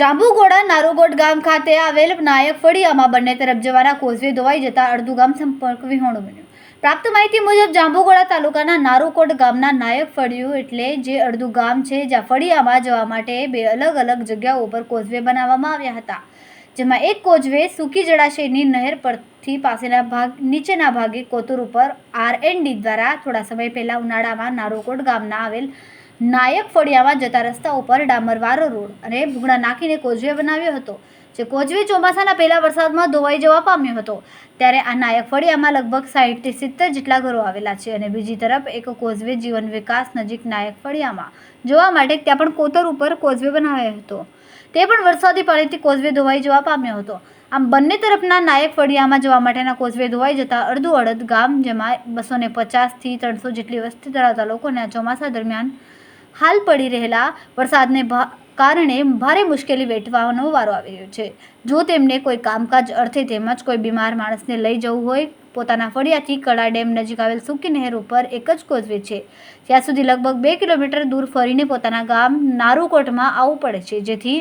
જાંબુઘોડા નારોગોડ ગામ ખાતે આવેલ નાયક ફળિયામાં બંને તરફ જવાના કોઝવે ધોવાઈ જતા અડધું ગામ સંપર્ક વિહોણું બન્યું. પ્રાપ્ત માહિતી મુજબ જાંબુઘોડા તાલુકાના નારોકોટ ગામના નાયક ફળિયું એટલે જે અડધું ગામ છે, જ્યાં ફળિયામાં જવા માટે બે અલગ અલગ જગ્યાઓ પર કોઝવે બનાવવામાં આવ્યા હતા. જેમાં એક કોઝવે સૂકી જળાશયની નહેર પરથી પાસેના ભાગ, નીચેના ભાગે કોતુર ઉપર આર એન ડી દ્વારા થોડા સમય પહેલા ઉનાળામાં નારોકોટ ગામના આવેલ નાયક ફળિયામાં જતા રસ્તા ઉપર ડામરવાળો રોડ અને ભૂગણા નાખીને કોઝવે બનાવ્યો હતો, જે કોઝવે ચોમાસાના પહેલા વરસાદમાં ધોવાઈ જવા પામ્યો હતો. ત્યારે આ નાયક ફળિયામાં લગભગ સાહીઠથી સિત્તેર જેટલા ઘરો આવેલા છે અને બીજી તરફ એક કોઝવે જીવન વિકાસ નજીક નાયક ફળિયામાં જોવા માટે ત્યાં પણ કોતર ઉપર કોઝવે બનાવ્યો હતો. તે પણ વરસાદી પાણીથી કોઝવે ધોવાઈ જવા પામ્યો હતો. આમ બંને તરફના નાયક ફળિયામાં જવા માટેના કોઝવે ધોવાઈ જતા અડધું અડધ ગામ, જેમાં બસો ને પચાસથી ત્રણસો જેટલી વસ્તી ધરાવતા લોકોને આ ચોમાસા દરમિયાન હાલ પડી રહેલા વરસાદને કારણે ભારે મુશ્કેલી વેઠવાનો વારો આવી રહ્યો છે. જો તેમને કોઈ કામકાજ અર્થે તેમજ કોઈ બીમાર માણસને લઈ જવું હોય, પોતાના ફળિયાથી કળા ડેમ નજીક આવેલ સૂકી નહેર ઉપર એક જ કોઝવે છે. ત્યાં સુધી લગભગ બે કિલોમીટર દૂર ફરીને પોતાના ગામ નારુકોટમાં આવવું પડે છે. જેથી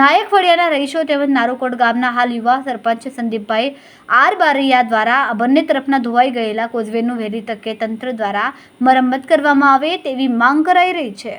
નાયક ફળિયાના રહીશો તેમજ નારુકોટ ગામના હાલ યુવા સરપંચ સંદીપભાઈ આર બારૈયા દ્વારા આ બંને તરફના ધોવાઈ ગયેલા કોઝવેનું વહેલી તકે તંત્ર દ્વારા મરમ્મત કરવામાં આવે તેવી માંગ કરાઈ રહી છે.